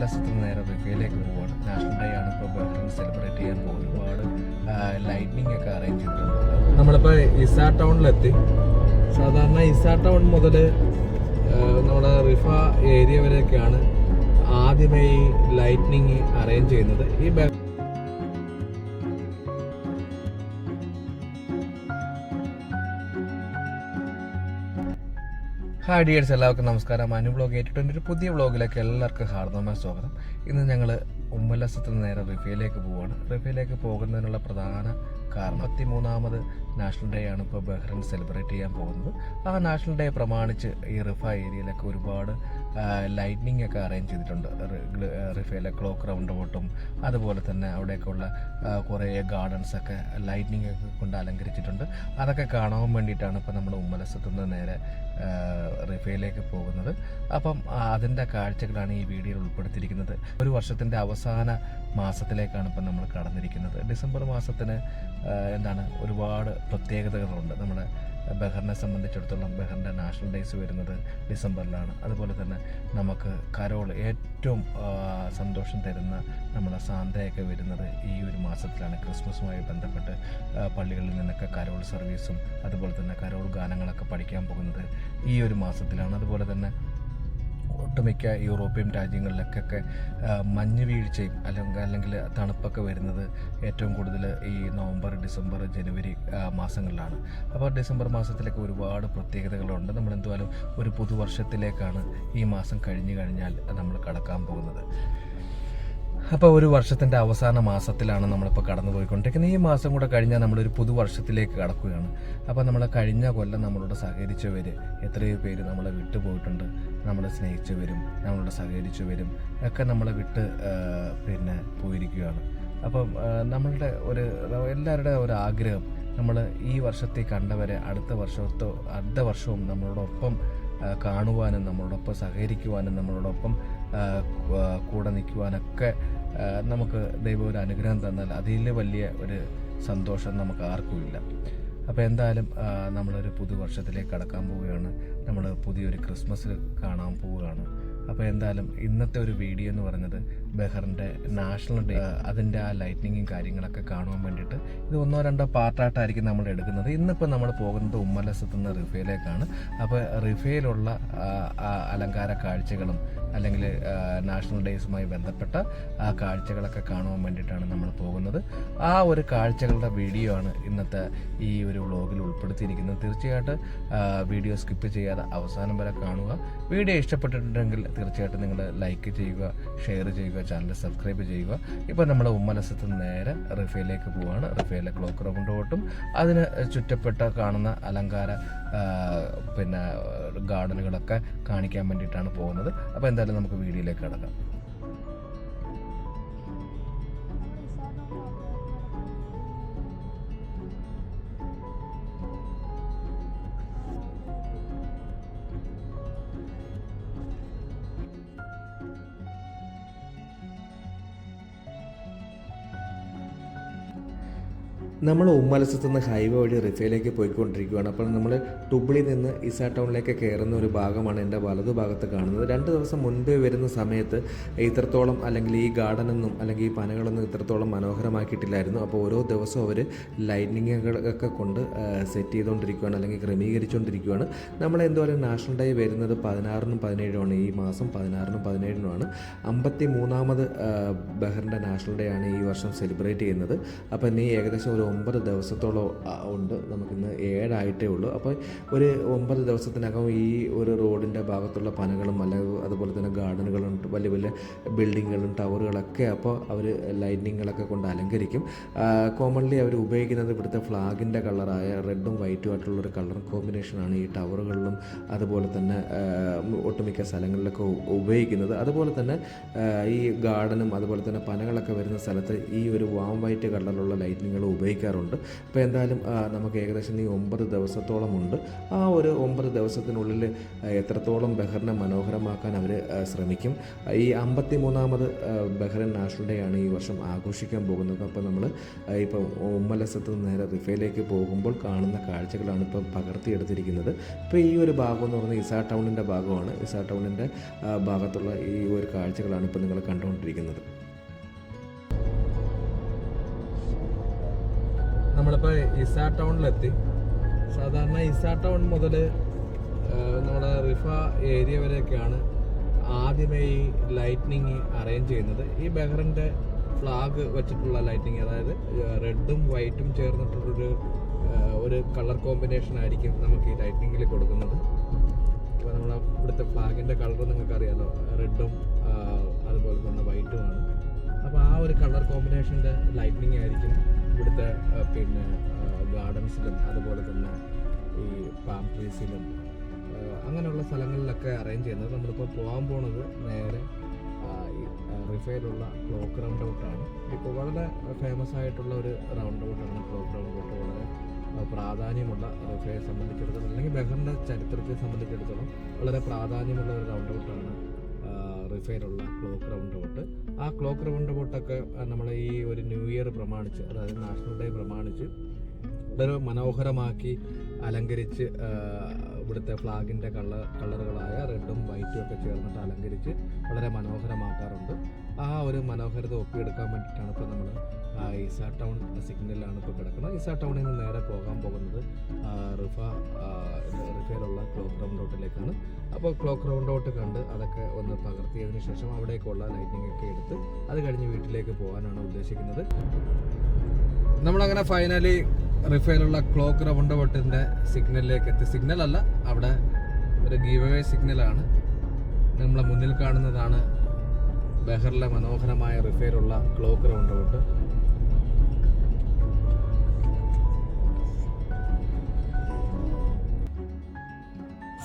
ഉമ്മലസത്ത് നേരെ റിഫയിലേക്ക് പോവാണ്. National day ആണ് ഇപ്പോൾ ബഹ്റിൻ സെലിബ്രേറ്റ് ചെയ്യാൻ പോകുന്നത്. ഒരുപാട് ലൈറ്റ്നിങ് ഒക്കെ അറേഞ്ച് ചെയ്തിട്ടുണ്ട്. നമ്മളിപ്പോൾ ഇസ ടൗണിലെത്തി സാധാരണ ഇസ ടൗൺ മുതൽ നമ്മുടെ റിഫ ഏരിയ വരെയൊക്കെയാണ് ആദ്യമേ ഈ ലൈറ്റിനിങ് അറേഞ്ച് ചെയ്യുന്നത്. ഈ ഹായ് ഡിയേഴ്സ് എല്ലാവർക്കും നമസ്കാരം. അനു ബ്ലോഗ് ട്വന്റി ഒരു പുതിയ ബ്ലോഗിലേക്ക് എല്ലാവർക്കും ഹാർദമായ സ്വാഗതം. ഇന്ന് ഞങ്ങൾ ഉമ്മലസത്തിൽ നേരെ റിഫയിലേക്ക് പോവുകയാണ് റിഫയിലേക്ക് പോകുന്നതിനുള്ള പ്രധാന കാരണം പത്തിമൂന്നാമത് നാഷണൽ ഡേ ആണ് ഇപ്പോൾ ബഹ്റൈൻ സെലിബ്രേറ്റ് ചെയ്യാൻ പോകുന്നത്. ആ നാഷണൽ ഡേ പ്രമാണിച്ച് ഈ റിഫ ഏരിയയിലൊക്കെ ഒരുപാട് ലൈറ്റ്നിങ് ഒക്കെ അറേഞ്ച് ചെയ്തിട്ടുണ്ട്. റിഫേലെ ക്ലോക്ക് റൗണ്ട് ബോട്ടും അതുപോലെ തന്നെ അവിടെയൊക്കെയുള്ള കുറേ ഗാർഡൻസ് ഒക്കെ ലൈറ്റ്നിങ് ഒക്കെ കൊണ്ട് അലങ്കരിച്ചിട്ടുണ്ട്. അതൊക്കെ കാണാൻ വേണ്ടിയിട്ടാണ് ഇപ്പോൾ നമ്മൾ ഉമ്മലസത്തു നിന്ന് നേരെ റിഫേലേക്ക് പോകുന്നത്. അപ്പം അതിന്റെ കാഴ്ചകളാണ് ഈ വീഡിയോയിൽ ഉൾപ്പെടുത്തിയിരിക്കുന്നത്. ഒരു വർഷത്തിന്റെ അവസാന മാസത്തിലേക്കാണ് ഇപ്പം നമ്മൾ കടന്നിരിക്കുന്നത്. ഡിസംബർ മാസത്തിന് എന്താണ് ഒരുപാട് പ്രത്യേകതകളുണ്ട്. നമ്മുടെ ബഹറിനെ സംബന്ധിച്ചിടത്തോളം ബഹറിന്റെ നാഷണൽ ഡേയ്സ് വരുന്നത് ഡിസംബറിലാണ്. അതുപോലെ തന്നെ നമുക്ക് കരോൾ ഏറ്റവും സന്തോഷം തരുന്ന നമ്മുടെ സാന്തയൊക്കെ വരുന്നത് ഈ ഒരു മാസത്തിലാണ്. ക്രിസ്മസുമായി ബന്ധപ്പെട്ട് പള്ളികളിൽ നിന്നൊക്കെ കരോൾ സർവീസും അതുപോലെ തന്നെ കരോൾ ഗാനങ്ങളൊക്കെ പഠിക്കാൻ പോകുന്നത് ഈ ഒരു മാസത്തിലാണ്. അതുപോലെ തന്നെ ഒട്ടുമിക്ക യൂറോപ്യൻ രാജ്യങ്ങളിലൊക്കെ മഞ്ഞ് വീഴ്ചയും അല്ലെങ്കിൽ അല്ലെങ്കിൽ തണുപ്പൊക്കെ വരുന്നത് ഏറ്റവും കൂടുതൽ ഈ നവംബർ ഡിസംബർ ജനുവരി മാസങ്ങളിലാണ്. അപ്പോൾ ഡിസംബർ മാസത്തിലൊക്കെ ഒരുപാട് പ്രത്യേകതകളുണ്ട്. നമ്മൾ എന്തുവാലും ഒരു പുതുവർഷത്തിലേക്കാണ് ഈ മാസം കഴിഞ്ഞു കഴിഞ്ഞാൽ നമ്മൾ കടക്കാൻ പോകുന്നത്. അപ്പോൾ ഒരു വർഷത്തിന്റെ അവസാന മാസത്തിലാണ് നമ്മളിപ്പോൾ കടന്നു പോയിക്കൊണ്ടിരിക്കുന്നത് ഈ മാസം കൂടെ കഴിഞ്ഞാൽ നമ്മളൊരു പുതുവർഷത്തിലേക്ക് കടക്കുകയാണ്. അപ്പോൾ നമ്മൾ കഴിഞ്ഞ കൊല്ലം നമ്മളോട് സഹകരിച്ചവർ എത്രയോ പേര് നമ്മളെ വിട്ടുപോയിട്ടുണ്ട്. നമ്മളെ സ്നേഹിച്ചവരും നമ്മളോട് സഹകരിച്ചവരും ഒക്കെ നമ്മളെ വിട്ട് പിന്നെ പോയിരിക്കുകയാണ്. അപ്പം നമ്മളുടെ ഒരു എല്ലാവരുടെ ഒരു ആഗ്രഹം നമ്മൾ ഈ വർഷത്തെ കണ്ടവരെ അടുത്ത വർഷത്തോ അടുത്ത വർഷവും നമ്മളോടൊപ്പം കാണുവാനും നമ്മളോടൊപ്പം സഹകരിക്കുവാനും നമ്മളോടൊപ്പം കൂടെ നിൽക്കുവാനൊക്കെ നമുക്ക് ദൈവം ഒരു അനുഗ്രഹം തന്നാൽ അതിൽ വലിയ ഒരു സന്തോഷം നമുക്ക് ആർക്കുമില്ല അപ്പോൾ എന്തായാലും നമ്മളൊരു പുതുവർഷത്തിലേക്ക് കടക്കാൻ പോവുകയാണ്. നമ്മൾ പുതിയൊരു ക്രിസ്മസ് കാണാൻ പോവുകയാണ്. അപ്പോൾ എന്തായാലും ഇന്നത്തെ ഒരു വീഡിയോ എന്ന് പറയുന്നത് ബെഹറിന്റെ നാഷണൽ ഡേ അതിന്റെ ആ ലൈറ്റ്നിങ്ങും കാര്യങ്ങളൊക്കെ കാണുവാൻ വേണ്ടിയിട്ട് ഇത് ഒന്നോ രണ്ടോ പാർട്ടായിട്ടായിരിക്കും നമ്മൾ എടുക്കുന്നത്. ഇന്നിപ്പോൾ നമ്മൾ പോകുന്നത് ഉമ്മലസത്തുനിന്ന് റിഫയിലേക്കാണ്. അപ്പോൾ റിഫയിലുള്ള അലങ്കാര കാഴ്ചകളും അല്ലെങ്കിൽ നാഷണൽ ഡേയ്സുമായി ബന്ധപ്പെട്ട ആ കാഴ്ചകളൊക്കെ കാണുവാൻ വേണ്ടിയിട്ടാണ് നമ്മൾ പോകുന്നത്. ആ ഒരു കാഴ്ചകളുടെ വീഡിയോ ആണ് ഇന്നത്തെ ഈ ഒരു വ്ളോഗിൽ ഉൾപ്പെടുത്തിയിരിക്കുന്നത്. തീർച്ചയായിട്ടും വീഡിയോ സ്കിപ്പ് ചെയ്യാതെ അവസാനം വരെ കാണുക. വീഡിയോ ഇഷ്ടപ്പെട്ടിട്ടുണ്ടെങ്കിൽ തീർച്ചയായിട്ടും നിങ്ങൾ ലൈക്ക് ചെയ്യുക ഷെയർ ചെയ്യുക ചാനൽ സബ്സ്ക്രൈബ് ചെയ്യുക. ഇപ്പോൾ നമ്മൾ ഉമ്മലസത്ത് നേരെ റിഫയിലേക്ക് പോവുകയാണ് റിഫയിലെ ക്ലോക്ക് റൗണ്ട് ഓട്ടും. അതിന് ചുറ്റപ്പെട്ട കാണുന്ന അലങ്കാര പിന്നെ ഗാർഡനുകളൊക്കെ കാണിക്കാൻ വേണ്ടിയിട്ടാണ് പോകുന്നത്. അപ്പോൾ എന്തായാലും നമുക്ക് വീഡിയോയിലേക്ക് കിടക്കാം. നമ്മൾ ഉമ്മലസത്ത് നിന്ന് ഹൈവേ വഴി റിഫയിലേക്ക് പോയിക്കൊണ്ടിരിക്കുകയാണ്. അപ്പോൾ നമ്മൾ ടുബ്ലിയിൽ നിന്ന് ഇസ ടൗണിലേക്ക് കയറുന്ന ഒരു ഭാഗമാണ് എന്റെ വലതു ഭാഗത്ത് കാണുന്നത്. രണ്ട് ദിവസം മുൻപേ വരുന്ന സമയത്ത് ഇത്രത്തോളം അല്ലെങ്കിൽ ഈ ഗാർഡനൊന്നും അല്ലെങ്കിൽ ഈ പനകളൊന്നും ഇത്രത്തോളം മനോഹരമാക്കിയിട്ടില്ലായിരുന്നു. അപ്പോൾ ഓരോ ദിവസവും അവർ ലൈറ്റിങ്ങുകളൊക്കെ കൊണ്ട് സെറ്റ് ചെയ്തുകൊണ്ടിരിക്കുകയാണ് അല്ലെങ്കിൽ ക്രമീകരിച്ചുകൊണ്ടിരിക്കുകയാണ്. നമ്മൾ എന്തുപോലെ നാഷണൽ ഡേ വരുന്നത് പതിനാറിനും പതിനേഴുമാണ്. ഈ മാസം പതിനാറിനും പതിനേഴിനുമാണ്. അമ്പത്തി മൂന്നാമത് ബഹറിന്റെ നാഷണൽ ഡേ ആണ് ഈ വർഷം സെലിബ്രേറ്റ് ചെയ്യുന്നത്. അപ്പോൾ ഇനി ഏകദേശം ഒരു ഒമ്പത് ദിവസത്തോളം ഉണ്ട്. നമുക്കിന്ന് ഏഴായിട്ടേ ഉള്ളൂ. അപ്പോൾ ഒരു ഒമ്പത് ദിവസത്തിനകം ഈ ഒരു റോഡിന്റെ ഭാഗത്തുള്ള പനകളും അല്ലെങ്കിൽ അതുപോലെ തന്നെ ഗാർഡനുകളും വലിയ വലിയ ബിൽഡിങ്ങുകളും ടവറുകളൊക്കെ അപ്പോൾ അവർ ലൈറ്റിങ്ങുകളൊക്കെ കൊണ്ട് അലങ്കരിക്കും. കോമൺലി അവർ ഉപയോഗിക്കുന്നത് ഇവിടുത്തെ ഫ്ലാഗിന്റെ കളറായ റെഡും വൈറ്റും ആയിട്ടുള്ള ഒരു കളർ കോമ്പിനേഷനാണ് ഈ ടവറുകളിലും അതുപോലെ തന്നെ ഒട്ടുമിക്ക സ്ഥലങ്ങളിലൊക്കെ ഉപയോഗിക്കുന്നത്. അതുപോലെ തന്നെ ഈ ഗാർഡനും അതുപോലെ തന്നെ പനകളൊക്കെ വരുന്ന സ്ഥലത്ത് ഈ ഒരു വാം വൈറ്റ് കളറിലുള്ള ലൈറ്റിങ്ങുകൾ ഉപയോഗിക്കുന്നുണ്ട് അറിയിക്കാറുണ്ട് അപ്പോൾ എന്തായാലും നമുക്ക് ഏകദേശം ഈ ഒമ്പത് ദിവസത്തോളമുണ്ട്. ആ ഒരു ഒമ്പത് ദിവസത്തിനുള്ളിൽ എത്രത്തോളം ബഹ്റിനെ മനോഹരമാക്കാൻ അവർ ശ്രമിക്കും. ഈ അമ്പത്തി മൂന്നാമത് ബഹ്റൻ നാഷണൽ ഡേ ആണ് ഈ വർഷം ആഘോഷിക്കാൻ പോകുന്നത്. അപ്പോൾ നമ്മൾ ഇപ്പം ഉമ്മലസത്ത് നേരെ റിഫയിലേക്ക് പോകുമ്പോൾ കാണുന്ന കാഴ്ചകളാണ് ഇപ്പം പകർത്തിയെടുത്തിരിക്കുന്നത്. ഇപ്പോൾ ഈ ഒരു ഭാഗം എന്ന് പറയുന്നത് ഇസാ ടൗണിന്റെ ഭാഗമാണ്. ഇസാ ടൗണിന്റെ ഭാഗത്തുള്ള ഈ ഒരു കാഴ്ചകളാണ് ഇപ്പോൾ നിങ്ങൾ കണ്ടുകൊണ്ടിരിക്കുന്നത്. നമ്മളിപ്പോൾ ഇസ ടൗണിലെത്തി. സാധാരണ ഇസ ടൗൺ മുതൽ നമ്മുടെ റിഫ ഏരിയ വരെയൊക്കെയാണ് ആദ്യമേ ഈ ലൈറ്റ്നിങ് അറേഞ്ച് ചെയ്യുന്നത്. ഈ ബഹ്റിന്റെ ഫ്ലാഗ് വെച്ചിട്ടുള്ള ലൈറ്റിങ് അതായത് റെഡും വൈറ്റും ചേർന്നിട്ടുള്ളൊരു ഒരു കളർ കോമ്പിനേഷൻ ആയിരിക്കും നമുക്ക് ഈ ലൈറ്റിങ്ങിൽ കൊടുക്കുന്നത്. ഇപ്പോൾ നമ്മളെ ഇവിടുത്തെ ഫ്ലാഗിന്റെ കളർ നിങ്ങൾക്ക് അറിയാലോ റെഡും അതുപോലെ തന്നെ വൈറ്റുമാണ് അപ്പോൾ ആ ഒരു കളർ കോമ്പിനേഷന്റെ ലൈറ്റിനിങ് ആയിരിക്കും ഇവിടുത്തെ പിന്നെ ഗാർഡൻസിലും അതുപോലെ തന്നെ ഈ പാം ട്രീസിലും അങ്ങനെയുള്ള സ്ഥലങ്ങളിലൊക്കെ അറേഞ്ച് ചെയ്യുന്നത്. നമ്മളിപ്പോൾ പോകാൻ പോണത് നേരെ റിഫൈലുള്ള ക്ലോക്ക് റൗണ്ട് ഔട്ടാണ് ഇപ്പോൾ വളരെ ഫേമസ് ആയിട്ടുള്ള ഒരു റൗണ്ട് ഔട്ടാണ് ക്ലോക്ക് റൗണ്ട് ഔട്ട് വളരെ പ്രാധാന്യമുള്ള റിഫയെ സംബന്ധിച്ചിടത്തോളം അല്ലെങ്കിൽ ബഹറിന്റെ ചരിത്രത്തെ സംബന്ധിച്ചിടത്തോളം വളരെ പ്രാധാന്യമുള്ള ഒരു റൗണ്ട് ഔട്ടാണ് റിഫയിലുള്ള ക്ലോക്ക് റൗണ്ട് ബോട്ട് ആ ക്ലോക്ക് റൗണ്ട് ബോട്ടൊക്കെ നമ്മൾ ഈ ഒരു ന്യൂ ഇയർ പ്രമാണിച്ച് അതായത് നാഷണൽ ഡേ പ്രമാണിച്ച് വളരെ മനോഹരമാക്കി അലങ്കരിച്ച് ഇവിടുത്തെ ഫ്ലാഗിന്റെ കളർ കളറുകളായ റെഡും വൈറ്റും ഒക്കെ ചേർന്നിട്ട് അലങ്കരിച്ച് വളരെ മനോഹരമാക്കാറുണ്ട്. ആ ഒരു മനോഹരത ഒപ്പിയെടുക്കാൻ വേണ്ടിയിട്ടാണ് ഇപ്പോൾ നമ്മൾ ഈസ ടൗൺ സിഗ്നലിലാണ് ഇപ്പോൾ കിടക്കുന്നത്. ഈസ ടൗണിൽ നിന്ന് നേരെ പോകാൻ പോകുന്നത് റിഫ റിഫയിലുള്ള ക്ലോക്ക് റൗണ്ട് ഔട്ടിലേക്കാണ് അപ്പോൾ ക്ലോക്ക് റൗണ്ട് ഔട്ട് കണ്ട് അതൊക്കെ ഒന്ന് പകർത്തിയതിന് ശേഷം അവിടേക്കുള്ള ലൈറ്റിംഗ് ഒക്കെ എടുത്ത് അത് കഴിഞ്ഞ് വീട്ടിലേക്ക് പോകാനാണ് ഉദ്ദേശിക്കുന്നത്. നമ്മളങ്ങനെ ഫൈനലി റിഫയിലുള്ള ക്ലോക്ക് റൗണ്ട് ഔട്ടിന്റെ സിഗ്നലിലേക്ക് എത്തി. സിഗ്നൽ അല്ല അവിടെ ഒരു ഗീവ് സിഗ്നലാണ്. നമ്മളെ മുന്നിൽ കാണുന്നതാണ് ബഹറിലെ മനോഹരമായ റിഫയിലുള്ള ക്ലോക്ക് റൗണ്ട് ഔട്ട്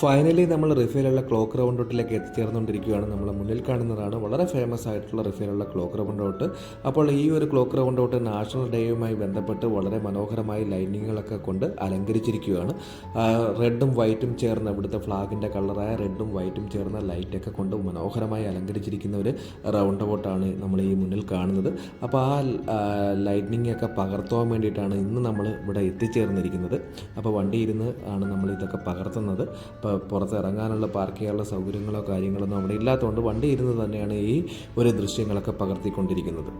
ഫൈനലി നമ്മൾ റിഫേലുള്ള ക്ലോക്ക് റൗണ്ട് ഔട്ടിലേക്ക് എത്തിച്ചേർന്നുകൊണ്ടിരിക്കുകയാണ്. നമ്മൾ മുന്നിൽ കാണുന്നതാണ് വളരെ ഫേമസ് ആയിട്ടുള്ള റിഫേലുള്ള ക്ലോക്ക് റൗണ്ട് ഔട്ട് അപ്പോൾ ഈ ഒരു ക്ലോക്ക് റൗണ്ട് ഔട്ട് നാഷണൽ ഡേയുമായി ബന്ധപ്പെട്ട് വളരെ മനോഹരമായി ലൈനിങ്ങുകളൊക്കെ കൊണ്ട് അലങ്കരിച്ചിരിക്കുകയാണ്. റെഡും വൈറ്റും ചേർന്ന ഇവിടുത്തെ ഫ്ലാഗിന്റെ കളറായ റെഡും വൈറ്റും ചേർന്ന ലൈറ്റൊക്കെ കൊണ്ട് മനോഹരമായി അലങ്കരിച്ചിരിക്കുന്ന ഒരു റൗണ്ട് ഔട്ടാണ് നമ്മൾ ഈ മുന്നിൽ കാണുന്നത്. അപ്പോൾ ആ ലൈറ്റ്നിങ് ഒക്കെ പകർത്തുവാൻ വേണ്ടിയിട്ടാണ് ഇന്ന് നമ്മൾ ഇവിടെ എത്തിച്ചേർന്നിരിക്കുന്നത്. അപ്പോൾ വണ്ടി ഇരുന്ന് ആണ് നമ്മൾ ഇതൊക്കെ പകർത്തുന്നത്. ഇപ്പോൾ പുറത്ത് ഇറങ്ങാനുള്ള പാർക്ക് ചെയ്യാനുള്ള സൗകര്യങ്ങളോ കാര്യങ്ങളൊന്നും അവിടെ ഇല്ലാത്തതുകൊണ്ട് വണ്ടി ഇരുന്ന് തന്നെയാണ് ഈ ഒരു ദൃശ്യങ്ങളൊക്കെ പകർത്തിക്കൊണ്ടിരിക്കുന്നത്.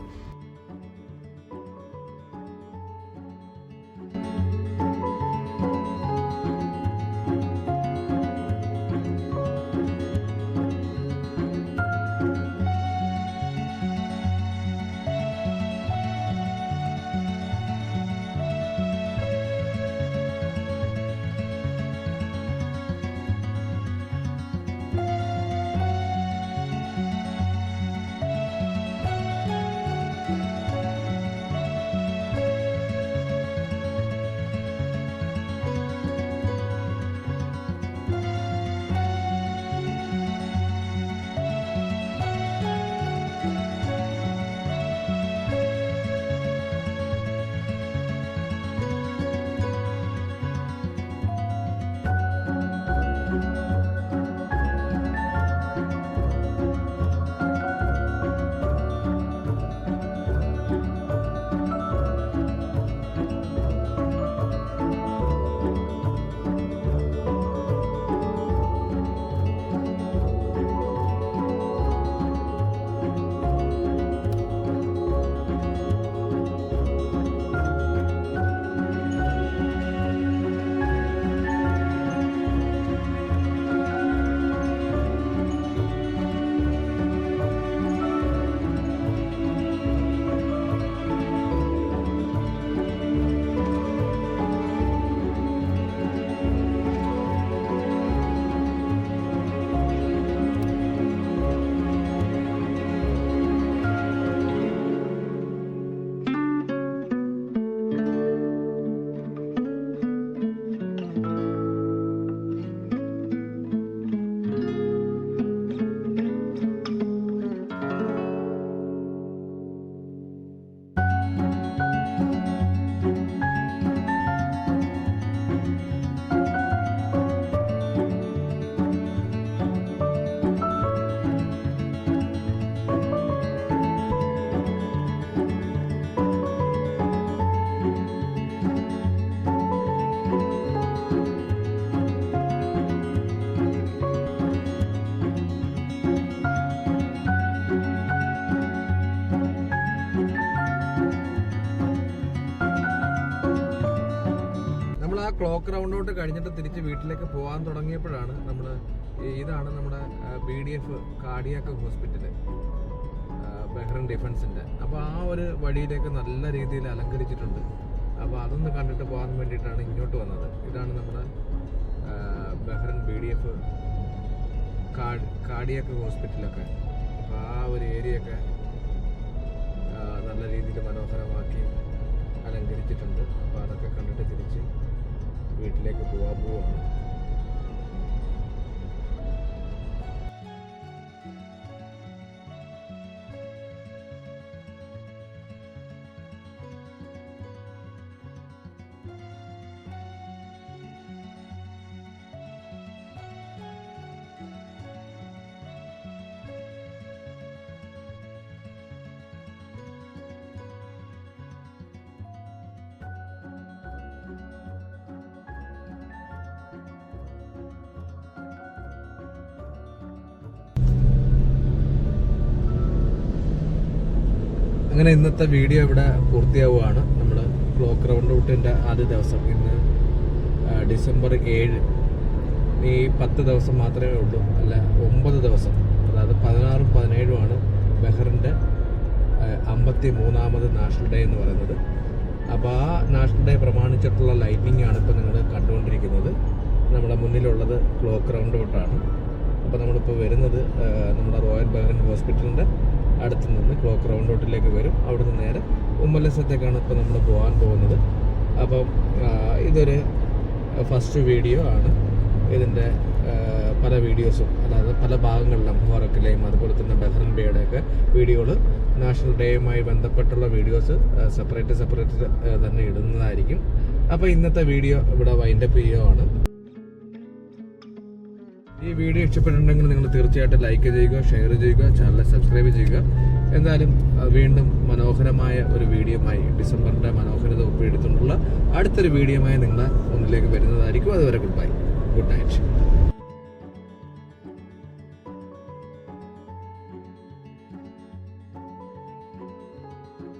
ക്ലോക്ക് റൗണ്ടോട്ട് കഴിഞ്ഞിട്ട് തിരിച്ച് വീട്ടിലേക്ക് പോകാൻ തുടങ്ങിയപ്പോഴാണ് നമ്മൾ ഇതാണ് നമ്മുടെ B D F cardiac hospital Bahrain ഡിഫൻസിന്റെ അപ്പോൾ ആ ഒരു വഴിയിലേക്ക് നല്ല രീതിയിൽ അലങ്കരിച്ചിട്ടുണ്ട്. അപ്പോൾ അതൊന്ന് കണ്ടിട്ട് പോകാൻ വേണ്ടിയിട്ടാണ് ഇങ്ങോട്ട് വന്നത്. ഇതാണ് നമ്മുടെ Bahrain B D F cardiac ഹോസ്പിറ്റലൊക്കെ അപ്പോൾ ആ ഒരു ഏരിയയൊക്കെ നല്ല രീതിയിൽ മനോഹരമാക്കി വീട്ടിലേക്ക് പോകാൻ പോവാണ്. അങ്ങനെ ഇന്നത്തെ വീഡിയോ ഇവിടെ പൂർത്തിയാവുകയാണ്. നമ്മൾ ക്ലോക്ക് റൗണ്ട് ഔട്ടിന്റെ ആദ്യ ദിവസം ഇന്ന് ഡിസംബർ ഏഴ്. ഈ പത്ത് ദിവസം മാത്രമേ ഉള്ളൂ. അല്ല ഒമ്പത് ദിവസം. അതായത് പതിനാറും പതിനേഴുമാണ് ബെഹറിന്റെ അമ്പത്തി മൂന്നാമത് നാഷണൽ ഡേ എന്ന് പറയുന്നത്. അപ്പോൾ ആ നാഷണൽ ഡേ പ്രമാണിച്ചിട്ടുള്ള ലൈറ്റിംഗ് ആണ് ഇപ്പോൾ നിങ്ങൾ കണ്ടുകൊണ്ടിരിക്കുന്നത്. നമ്മുടെ മുന്നിലുള്ളത് ക്ലോക്ക് റൗണ്ട് ഔട്ടാണ് അപ്പോൾ നമ്മളിപ്പോൾ വരുന്നത് നമ്മുടെ റോയൽ ബഹ്റിൻ ഹോസ്പിറ്റലിന്റെ അടുത്ത് നിന്ന് ക്ലോക്ക് റൗണ്ട് ഔട്ടിലേക്ക് വരും. അവിടുന്ന് നേരെ ഉമ്മലസത്തേക്കാണ് ഇപ്പോൾ നമ്മൾ പോകാൻ പോകുന്നത്. അപ്പം ഇതൊരു ഫസ്റ്റ് വീഡിയോ ആണ്. ഇതിന്റെ പല വീഡിയോസും അതായത് പല ഭാഗങ്ങളിലും ഹോറക്കിലെയും അതുപോലെ തന്നെ ബഹ്റൻ ബേയുടെയൊക്കെ വീഡിയോകൾ നാഷണൽ ഡേയുമായി ബന്ധപ്പെട്ടുള്ള വീഡിയോസ് സെപ്പറേറ്റ് സെപ്പറേറ്റ് തന്നെ ഇടുന്നതായിരിക്കും. അപ്പോൾ ഇന്നത്തെ വീഡിയോ ഇവിടെ വൈൻഡപ്പ് ചെയ്യുകയാണ് ഈ വീഡിയോ ഇഷ്ടപ്പെട്ടിട്ടുണ്ടെങ്കിൽ നിങ്ങൾ തീർച്ചയായിട്ടും ലൈക്ക് ചെയ്യുക ഷെയർ ചെയ്യുക ചാനൽ സബ്സ്ക്രൈബ് ചെയ്യുക. എന്തായാലും വീണ്ടും മനോഹരമായ ഒരു വീഡിയോമായി ഡിസംബറിന്റെ മനോഹരത ഒപ്പിയെടുത്തുകൊണ്ടുള്ള അടുത്തൊരു വീഡിയോമായി നിങ്ങളെ മുന്നിലേക്ക് വരുന്നതായിരിക്കും. അതുവരെ ഗുഡ് ബൈ